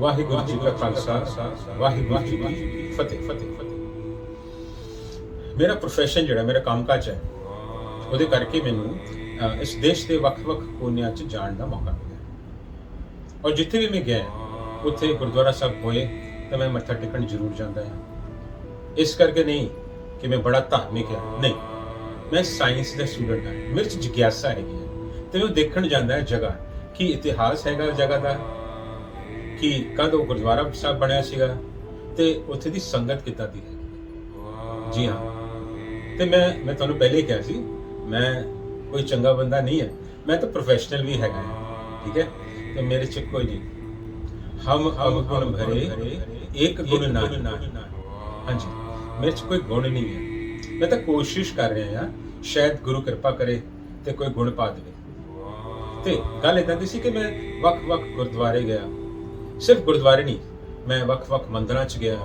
ਵਾਹਿਗੁਰੂ ਜੀ ਕਾ ਖਾਲਸਾ, ਵਾਹਿਗੁਰੂ ਜੀ ਕੀ ਫਤਿਹ। ਫਤਿਹ ਮੇਰਾ ਪ੍ਰੋਫੈਸ਼ਨ ਜਿਹੜਾ, ਮੇਰਾ ਕੰਮਕਾਜ ਹੈ, ਉਹਦੇ ਕਰਕੇ ਮੈਨੂੰ ਇਸ ਦੇਸ਼ ਦੇ ਵੱਖ-ਵੱਖ ਕੋਨਿਆਂ 'ਚ ਜਾਣ ਦਾ ਮੌਕਾ ਮਿਲਿਆ। ਔਰ ਜਿੱਥੇ ਵੀ ਮੈਂ ਗਿਆ, ਉੱਥੇ ਗੁਰਦੁਆਰਾ ਸਾਹਿਬ ਹੋਏ, ਤਾਂ ਮੈਂ ਮੱਥਾ ਟੇਕਣ ਜ਼ਰੂਰ ਜਾਂਦਾ ਹਾਂ। ਇਸ ਕਰਕੇ ਨਹੀਂ ਕਿ ਮੈਂ ਬੜਾ ਧਾਰਮਿਕ ਹਾਂ। ਨਹੀਂ, ਮੈਂ ਸਾਇੰਸ ਦਾ ਸਟੂਡੈਂਟ ਹਾਂ। ਮੇਰੇ 'ਚ ਜਿਗਿਆਸਾ ਹੈਗੀ ਹੈ। ਤੇ ਮੈਂ ਦੇਖਣ ਜਾਂਦਾ ਹੈ ਜਗ੍ਹਾ, ਕੀ ਇਤਿਹਾਸ ਹੈਗਾ ਜਗ੍ਹਾ ਦਾ ਕਿ ਕਦੋਂ ਗੁਰਦੁਆਰਾ ਸਾਹਿਬ ਬਣਿਆ ਸੀਗਾ ਤੇ ਉੱਥੇ ਦੀ ਸੰਗਤ ਕਿੱਦਾਂ ਦੀ ਹੈ? ਜੀ ਹਾਂ। ਤੇ ਮੈਂ ਮੈਂ ਤੁਹਾਨੂੰ ਪਹਿਲੇ ਹੀ ਕਿਹਾ ਸੀ ਮੈਂ ਕੋਈ ਚੰਗਾ ਬੰਦਾ ਨਹੀਂ ਹੈ। ਮੈਂ ਤਾਂ ਪ੍ਰੋਫੈਸ਼ਨਲ ਵੀ ਹੈਗਾ। ਠੀਕ ਹੈ? ਤੇ ਮੇਰੇ ਚ ਕੋਈ ਨਹੀਂ। ਹਮ ਹਮ ਗੁਣ ਭਰੇ ਇੱਕ ਗੁਣ ਨਾ। ਹਾਂਜੀ। ਮੇਰੇ ਚ ਕੋਈ ਗੁਣ ਨਹੀਂ ਹੈ। ਮੈਂ ਤਾਂ ਕੋਸ਼ਿਸ਼ ਕਰ ਰਿਹਾ ਹਾਂ ਸ਼ਾਇਦ ਗੁਰੂ ਕਿਰਪਾ ਕਰੇ ਤੇ ਕੋਈ ਗੁਣ ਪਾ ਦੇਵੇ। ਤੇ ਗੱਲ ਇਦਾਂ ਦੀ ਸੀ ਕਿ ਮੈਂ ਵੱਖ-ਵੱਖ ਗੁਰਦੁਆਰੇ ਗਿਆ। ਸਿਰਫ ਗੁਰਦੁਆਰੇ ਨਹੀਂ, ਮੈਂ ਵੱਖ-ਵੱਖ ਮੰਦਰਾਂ 'ਚ ਗਿਆ।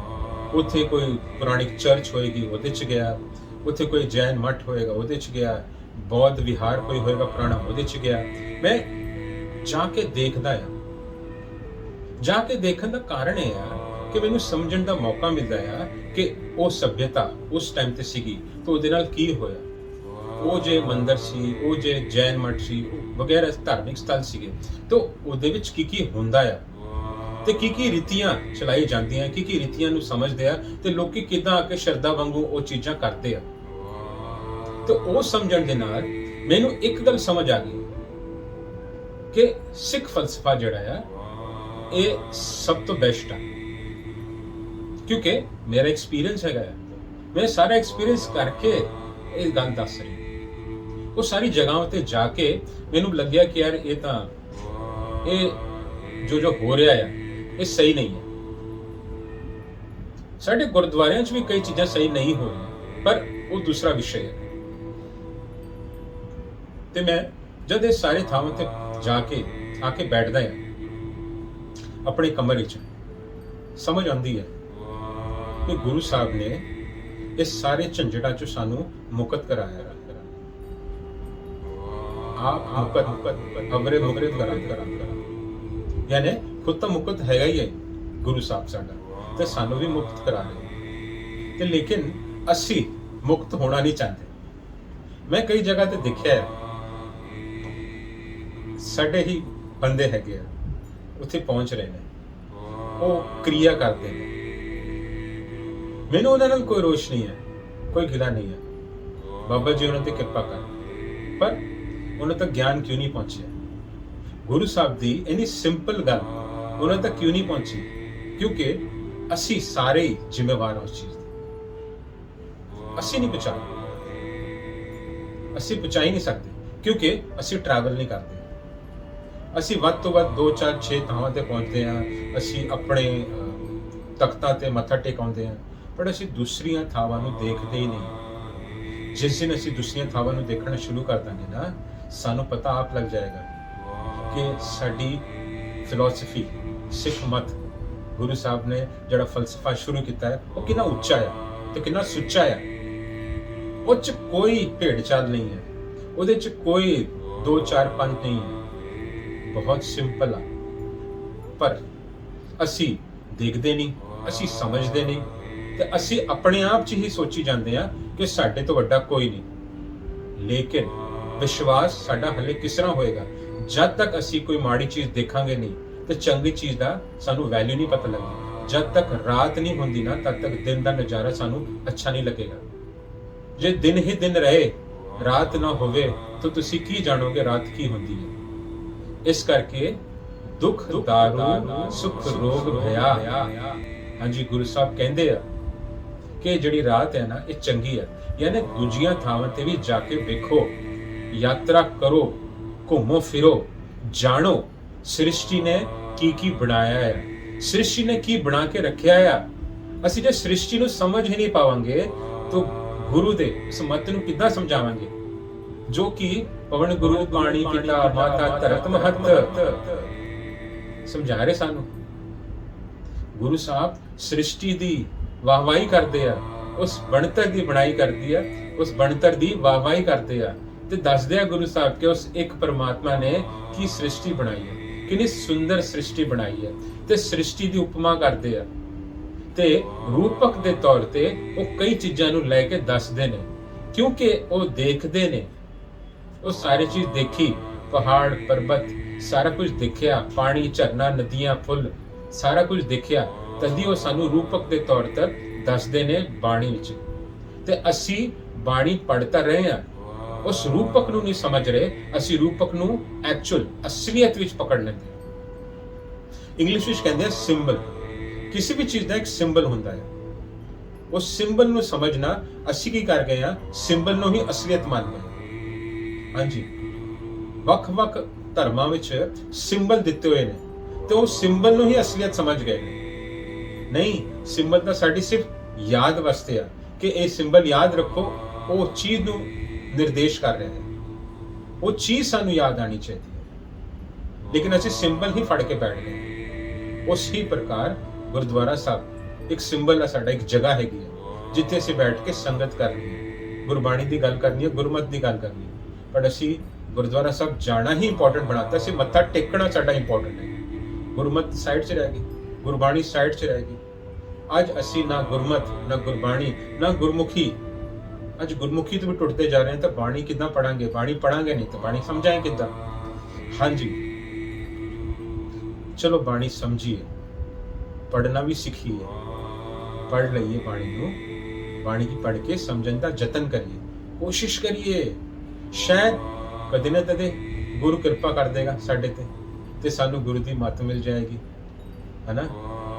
ਉੱਥੇ ਕੋਈ ਪੁਰਾਣਿਕ ਚਰਚ ਹੋਏਗੀ, ਉਹਦੇ 'ਚ ਗਿਆ। ਉੱਥੇ ਕੋਈ ਜੈਨ ਮਠ ਹੋਏਗਾ, ਉਹਦੇ 'ਚ ਗਿਆ। ਬੌਧ ਵਿਹਾਰ ਕੋਈ ਹੋਏਗਾ ਪੁਰਾਣਾ, ਉਹਦੇ 'ਚ ਗਿਆ। ਮੈਂ ਜਾ ਕੇ ਦੇਖਦਾ ਆ। ਜਾ ਕੇ ਦੇਖਣ ਦਾ ਕਾਰਨ ਇਹ ਆ ਕਿ ਮੈਨੂੰ ਸਮਝਣ ਦਾ ਮੌਕਾ ਮਿਲਦਾ ਆ ਕਿ ਉਹ ਸਭਿਅਤਾ ਉਸ ਟਾਈਮ ਤੇ ਸੀਗੀ ਤਾਂ ਉਹਦੇ ਨਾਲ ਕੀ ਹੋਇਆ। ਉਹ ਜੇ ਮੰਦਰ ਸੀ, ਉਹ ਜੇ ਜੈਨ ਮਠ ਸੀ ਵਗੈਰਾ ਧਾਰਮਿਕ ਸਥਲ ਸੀਗੇ, ਤਾਂ ਉਹਦੇ ਵਿੱਚ ਕੀ ਕੀ ਹੁੰਦਾ ਆ? ਤੇ ਕੀ ਕੀ ਰੀਤੀਆਂ ਚਲਾਈ ਜਾਂਦੀਆਂ, ਕੀ ਕੀ ਰੀਤੀਆਂ ਨੂੰ ਸਮਝਦੇ ਆ ਤੇ ਲੋਕੀ ਕਿਦਾਂ ਆ ਕੇ ਸ਼ਰਧਾ ਵਾਂਗੂ ਉਹ ਚੀਜ਼ਾਂ ਕਰਦੇ ਆ। ਤੇ ਉਹ ਸਮਝਣ ਦੇ ਨਾਲ ਮੈਨੂੰ ਇੱਕ ਗੱਲ ਸਮਝ ਆ ਗਈ ਕਿ ਸਿੱਖ ਫਲਸਫਾ ਜਿਹੜਾ ਆ, ਇਹ ਸਭ ਤੋਂ ਬੈਸਟ ਆ। ਕਿਉਂਕਿ ਮੇਰਾ ਐਕਸਪੀਰੀਅੰਸ ਹੈਗਾ ਆ। ਮੈਂ ਸਾਰਾ ਐਕਸਪੀਰੀਅੰਸ ਕਰਕੇ ਇਹ ਗੱਲ ਦੱਸ ਰਿਹਾ ਉਹ ਸਾਰੀ ਜਗ੍ਹਾਵਾਂ ਤੇ ਜਾ ਕੇ ਮੈਨੂੰ ਲੱਗਿਆ ਕਿ ਯਾਰ ਇਹ ਤਾਂ ਇਹ ਜੋ ਜੋ ਹੋ ਰਿਹਾ ਆ ਇਹ ਸਹੀ ਨਹੀਂ ਹੈ। ਸਾਡੇ ਗੁਰਦੁਆਰਿਆਂ 'ਚ ਵੀ ਕਈ ਚੀਜ਼ਾਂ ਸਹੀ ਨਹੀਂ ਹੋ ਰਹੀਆਂ ਪਰ ਉਹ ਦੂਸਰਾ ਵਿਸ਼ਾ ਹੈ ਤੇ ਮੈਂ ਜਦ ਇਹ ਸਾਰੇ ਥਾਵਾਂ ਤੇ ਜਾ ਕੇ, ਆ ਕੇ ਬੈਠਦਾ ਹਾਂ, ਆਪਣੇ ਕਮਰੇ 'ਚ, ਸਮਝ ਆਉਂਦੀ ਹੈ ਕਿ ਗੁਰੂ ਸਾਹਿਬ ਨੇ ਇਸ ਸਾਰੇ ਝੰਜਟਾਂ ਚ ਸਾਨੂੰ ਮੁਕਤ ਕਰਾਇਆ ਹੈ। ਆਪ ਮੁਕਤ ਮੁਕਤ ਅਵਰੇ ਮੁਕਤ ਕਰਾਂ ਕਰਾਂ ਯਾਨੀ ਖੁਦ ਤਾਂ ਮੁਕਤ ਹੈਗਾ ਹੀ ਹੈ ਗੁਰੂ ਸਾਹਿਬ ਸਾਡਾ। ਤੇ ਸਾਨੂੰ ਵੀ ਮੁਕਤ ਕਰਾ ਰਹੇ ਤੇ ਲੇਕਿਨ ਅਸੀਂ ਮੁਕਤ ਹੋਣਾ ਨਹੀਂ ਚਾਹੁੰਦੇ। ਮੈਂ ਕਈ ਜਗ੍ਹਾ ਤੇ ਦੇਖਿਆ ਸਾਡੇ ਹੀ ਬੰਦੇ ਹੈਗੇ ਆ। ਉੱਥੇ ਪਹੁੰਚ ਰਹੇ ਨੇ। ਉਹ ਕਿਰਿਆ ਕਰਦੇ ਨੇ। ਮੈਨੂੰ ਉਹਨਾਂ ਨਾਲ ਕੋਈ ਰੋਸ਼ ਨਹੀਂ ਹੈ। ਕੋਈ ਗਿਲਾ ਨਹੀਂ ਹੈ। ਬਾਬਾ ਜੀ ਉਹਨਾਂ ਤੇ ਕਿਰਪਾ ਕਰ। ਪਰ ਉਹਨਾਂ ਤੱਕ ਗਿਆਨ ਕਿਉਂ ਨਹੀਂ ਪਹੁੰਚਿਆ? ਗੁਰੂ ਸਾਹਿਬ ਦੀ ਇਨੀ ਸਿੰਪਲ ਗੱਲ ਉਹਨਾਂ ਤੱਕ ਕਿਉਂ ਨਹੀਂ ਪਹੁੰਚੀ ਕਿਉਂਕਿ ਅਸੀਂ ਸਾਰੇ ਹੀ ਜ਼ਿੰਮੇਵਾਰ ਹਾਂ ਉਸ ਚੀਜ਼ ਦੇ ਅਸੀਂ ਨਹੀਂ ਪਹੁੰਚਾ ਅਸੀਂ ਪਹੁੰਚਾ ਹੀ ਨਹੀਂ ਸਕਦੇ ਕਿਉਂਕਿ ਅਸੀਂ ਟਰੈਵਲ ਨਹੀਂ ਕਰਦੇ ਅਸੀਂ ਵੱਧ ਤੋਂ ਵੱਧ 2 4 6 ਥਾਵਾਂ ਤੇ ਪਹੁੰਚਦੇ ਹਾਂ ਅਸੀਂ ਆਪਣੇ ਤਖਤਾਂ ਤੇ ਮੱਥਾ ਟੇਕਾਉਂਦੇ ਹਾਂ ਪਰ ਅਸੀਂ ਦੂਸਰੀਆਂ ਥਾਵਾਂ ਨੂੰ ਦੇਖਦੇ ਹੀ ਨਹੀਂ ਜਿਸ ਦਿਨ ਅਸੀਂ ਦੂਸਰੀਆਂ ਥਾਵਾਂ ਨੂੰ ਦੇਖਣਾ ਸ਼ੁਰੂ ਕਰ ਦਾਂਗੇ ਨਾ ਸਾਨੂੰ ਪਤਾ ਆਪ ਲੱਗ ਜਾਏਗਾ ਕਿ ਸਾਡੀ ਫਿਲਾਸਫੀ ਸਿੱਖ ਮਤ ਗੁਰੂ ਸਾਹਿਬ ਨੇ ਜਿਹੜਾ ਫਲਸਫਾ ਸ਼ੁਰੂ ਕੀਤਾ ਹੈ, ਉਹ ਕਿੰਨਾ ਉੱਚਾ ਹੈ ਤੇ ਕਿੰਨਾ ਸੁੱਚਾ ਹੈ ਉਹ ਚ ਕੋਈ ਭੇਡ ਨਹੀਂ ਹੈ। ਉਹਦੇ ਚ ਕੋਈ 2 4 5 ਨਹੀਂ ਹੈ। ਬਹੁਤ ਸਿੰਪਲ ਆ। ਪਰ ਅਸੀਂ ਦੇਖਦੇ ਨਹੀਂ, ਅਸੀਂ ਸਮਝਦੇ ਨਹੀਂ ਤੇ ਅਸੀਂ ਆਪਣੇ ਆਪ 'ਚ ਹੀ ਸੋਚੀ ਜਾਂਦੇ ਆ ਕਿ ਸਾਡੇ ਤੋਂ ਵੱਡਾ ਕੋਈ ਨਹੀਂ। ਲੇਕਿਨ ਵਿਸ਼ਵਾਸ ਸਾਡਾ ਹਲੇ ਕਿਸ ਤਰ੍ਹਾਂ ਹੋਏਗਾ? ਜਦ ਤੱਕ ਅਸੀਂ ਕੋਈ ਮਾੜੀ ਚੀਜ਼ ਦੇਖਾਂਗੇ ਨਹੀਂ ਤੇ ਚੰਗੀ ਚੀਜ਼ ਦਾ ਸਾਨੂੰ ਵੈਲਿਊ ਨਹੀਂ ਪਤਾ ਲੱਗਦਾ। ਜਦ ਤੱਕ ਰਾਤ ਨਹੀਂ ਹੁੰਦੀ ਨਾ, ਤਦ ਤੱਕ ਦਿਨ ਦਾ ਨਜ਼ਾਰਾ ਸਾਨੂੰ ਅੱਛਾ ਨਹੀਂ ਲੱਗੇਗਾ। ਜੇ ਦਿਨ ਹੀ ਦਿਨ ਰਹੇ, ਰਾਤ ਨਾ ਹੋਵੇ, ਤਾਂ ਤੁਸੀਂ ਕੀ ਜਾਣੋਗੇ ਰਾਤ ਕੀ ਹੁੰਦੀ ਹੈ? ਇਸ ਕਰਕੇ ਦੁੱਖ, ਦਾਰੂ, ਸੁਖ, ਰੋਗ ਭਇਆ ਹਾਂਜੀ, ਗੁਰੂ ਸਾਹਿਬ ਕਹਿੰਦੇ ਆ ਕਿ ਜਿਹੜੀ ਰਾਤ ਹੈ ਨਾ, ਇਹ ਚੰਗੀ ਹੈ। ਯਾਨੀ ਦੂਜੀਆਂ ਥਾਵਾਂ ਤੇ ਵੀ ਜਾ ਕੇ ਵੇਖੋ, ਯਾਤਰਾ ਕਰੋ, ਘੁੰਮੋ ਫਿਰੋ, ਜਾਣੋ ਸ੍ਰਿਸ਼ਟੀ ਨੇ ਕੀ ਕੀ ਬਣਾਇਆ ਹੈ? ਸ੍ਰਿਸ਼ਟੀ ਨੇ ਕੀ ਬਣਾ ਕੇ ਰੱਖਿਆ ਆ? ਅਸੀਂ ਜੇ ਸ੍ਰਿਸ਼ਟੀ ਨੂੰ ਸਮਝ ਹੀ ਨਹੀਂ ਪਾਵਾਂਗੇ, ਤਾਂ ਗੁਰੂ ਦੇ ਇਸ ਮਤ ਨੂੰ ਕਿੱਦਾਂ ਸਮਝਾਵਾਂਗੇ? ਜੋ ਕਿ ਪਵਨ ਗੁਰੂ ਪਾਣੀ ਪਿਤਾ, ਮਾਤਾ, ਧਰਤ ਮਹਤ ਸਮਝਾ ਰਹੇ ਸਾਨੂੰ। ਗੁਰੂ ਸਾਹਿਬ ਸ੍ਰਿਸ਼ਟੀ ਦੀ ਵਾਹਵਾਈ ਕਰਦੇ ਆ, ਉਸ ਬਣਤਰ ਦੀ ਬਣਾਈ ਕਰਦੀ ਆ, ਉਸ ਬਣਤਰ ਦੀ ਵਾਹਵਾਈ ਕਰਦੇ ਆ। ਤੇ ਦੱਸਦੇ ਆ ਗੁਰੂ ਸਾਹਿਬ ਕਿ ਉਸ ਇੱਕ ਪਰਮਾਤਮਾ ਨੇ ਕੀ ਸ੍ਰਿਸ਼ਟੀ ਬਣਾਈ ਹੈ। ਕਿੰਨੀ ਸੁੰਦਰ ਸ੍ਰਿਸ਼ਟੀ ਬਣਾਈ ਹੈ ਤੇ ਸ੍ਰਿਸ਼ਟੀ ਦੀ ਉਪਮਾ ਕਰਦੇ ਆ। ਤੇ ਰੂਪਕ ਦੇ ਤੌਰ ਤੇ ਉਹ ਕਈ ਚੀਜ਼ਾਂ ਨੂੰ ਲੈ ਕੇ ਦੱਸਦੇ ਨੇ, ਕਿਉਂਕਿ ਉਹ ਦੇਖਦੇ ਨੇ। ਉਹ ਸਾਰੀ ਚੀਜ਼ ਦੇਖੀ, ਪਹਾੜ, ਪਰਬਤ, ਸਾਰਾ ਕੁਝ ਦੇਖਿਆ, ਪਾਣੀ, ਝਰਨਾ, ਨਦੀਆਂ, ਫੁੱਲ, ਸਾਰਾ ਕੁਝ ਦੇਖਿਆ, ਤਦੀ ਉਹ ਸਾਨੂੰ ਰੂਪਕ ਦੇ ਤੌਰ ਤੇ ਦੱਸਦੇ ਨੇ ਬਾਣੀ ਵਿੱਚ। ਤੇ ਅਸੀਂ ਬਾਣੀ ਪੜ੍ਹਤਾ ਰਹੇ ਹਾਂ। ਉਸ ਰੂਪਕ ਨੂੰ ਨਹੀਂ ਸਮਝ ਰਹੇ, ਅਸੀਂ ਰੂਪਕ ਨੂੰ ਐਕਚੁਅਲ ਅਸਲੀਅਤ ਵਿੱਚ ਪਕੜ ਲੈਂਦੇ ਇੰਗਲਿਸ਼ ਵਿੱਚ ਕਹਿੰਦੇ ਆ ਸਿੰਬਲ ਕਿਸੇ ਵੀ ਚੀਜ਼ ਦਾ ਇੱਕ ਸਿੰਬਲ ਹੁੰਦਾ ਹੈ। ਉਸ ਸਿੰਬਲ ਨੂੰ ਸਮਝਣਾ, ਅਸੀਂ ਕੀ ਕਰ ਗਏ ਆ ਸਿੰਬਲ ਨੂੰ ਹੀ ਅਸਲੀਅਤ ਮੰਨ ਗਏ। ਹਾਂਜੀ। ਵੱਖ-ਵੱਖ ਧਰਮਾਂ ਵਿੱਚ ਸਿੰਬਲ ਦਿੱਤੇ ਹੋਏ ਨੇ, ਤੇ ਉਹ ਸਿੰਬਲ ਨੂੰ ਹੀ ਅਸਲੀਅਤ ਸਮਝ ਗਏ ਨੇ। ਨਹੀਂ ਸਿੰਬਲ ਤਾਂ ਸਾਡੀ ਸਿਰਫ ਯਾਦ ਵਾਸਤੇ ਆ, ਕਿ ਇਹ ਸਿੰਬਲ ਯਾਦ ਰੱਖੋ, ਉਹ ਚੀਜ਼ ਨੂੰ ਨਿਰਦੇਸ਼ ਕਰ ਰਿਹਾ ਹੈ। ਉਹ ਚੀਜ਼ ਸਾਨੂੰ ਯਾਦ ਆਣੀ ਚਾਹੀਦੀ ਹੈ। ਲੇਕਿਨ ਅਸੀਂ ਸਿੰਬਲ ਹੀ ਫੜ ਕੇ ਬੈਠ ਗਏ। ਉਸ ਹੀ ਪ੍ਰਕਾਰ ਗੁਰਦੁਆਰਾ ਸਾਹਿਬ ਇੱਕ ਸਿੰਬਲ ਹੈ ਸਾਡਾ ਇੱਕ ਜਗ੍ਹਾ ਹੈਗੀ ਹੈ ਜਿੱਥੇ ਅਸੀਂ ਬੈਠ ਕੇ ਸੰਗਤ ਕਰਨੀ ਹੈ। ਗੁਰਬਾਣੀ ਦੀ ਗੱਲ ਕਰਨੀ ਹੈ, ਗੁਰਮਤ ਦੀ ਗੱਲ ਕਰਨੀ ਹੈ। ਪਰ ਅਸੀਂ ਗੁਰਦੁਆਰਾ ਸਾਹਿਬ ਜਾਣਾ ਹੀ ਇੰਪੋਰਟੈਂਟ ਬਣਾਤਾ ਸੀ ਮੱਥਾ ਟੇਕਣਾ ਸਾਡਾ ਇੰਪੋਰਟੈਂਟ ਹੈ। ਗੁਰਮਤ ਸਾਈਡ 'ਚ ਰਹਿ ਗਈ, ਗੁਰਬਾਣੀ ਸਾਈਡ 'ਚ ਰਹਿ ਗਈ। ਅੱਜ ਅਸੀਂ ਨਾ ਗੁਰਮਤ, ਨਾ ਗੁਰਬਾਣੀ, ਨਾ ਗੁਰਮੁਖੀ ਅੱਜ ਗੁਰਮੁਖੀ ਤੋਂ ਵੀ ਟੁੱਟਦੇ ਜਾ ਰਹੇ ਹਾਂ ਤਾਂ ਬਾਣੀ ਕਿੱਦਾਂ ਪੜਾਂਗੇ ਬਾਣੀ ਪੜਾਂਗੇ ਨਹੀਂ ਤਾਂ ਬਾਣੀ ਸਮਝਾਂਗੇ ਕਿੱਦਾਂ? ਹਾਂਜੀ। ਚਲੋ ਬਾਣੀ ਸਮਝੀਏ। ਪੜਨਾ ਵੀ ਸਿੱਖੀਏ। ਪੜ ਲਈਏ ਬਾਣੀ ਨੂੰ। ਬਾਣੀ ਕੀ ਪੜ ਕੇ ਸਮਝਣ ਦਾ ਯਤਨ ਕਰੀਏ। ਕੋਸ਼ਿਸ਼ ਕਰੀਏ। ਸ਼ਾਇਦ ਕਦੇ ਨਾ ਕਦੇ ਗੁਰੂ ਕਿਰਪਾ ਕਰ ਦੇਗਾ ਸਾਡੇ ਤੇ ਤੇ ਸਾਨੂੰ ਗੁਰੂ ਦੀ ਮੱਤ ਮਿਲ ਜਾਏਗੀ। ਹਨਾ?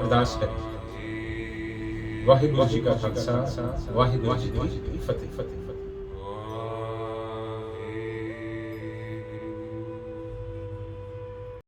ਅਰਦਾਸ ਕਰੀਏ। ਵਾਹਿਗੁਰੂ ਜੀ ਕਾ ਖਾਲਸਾ ਵਾਹਿਗੁਰੂ ਜੀ ਕੀ ਫਤਿਹ ਫਤਿਹ ਫਤਿਹ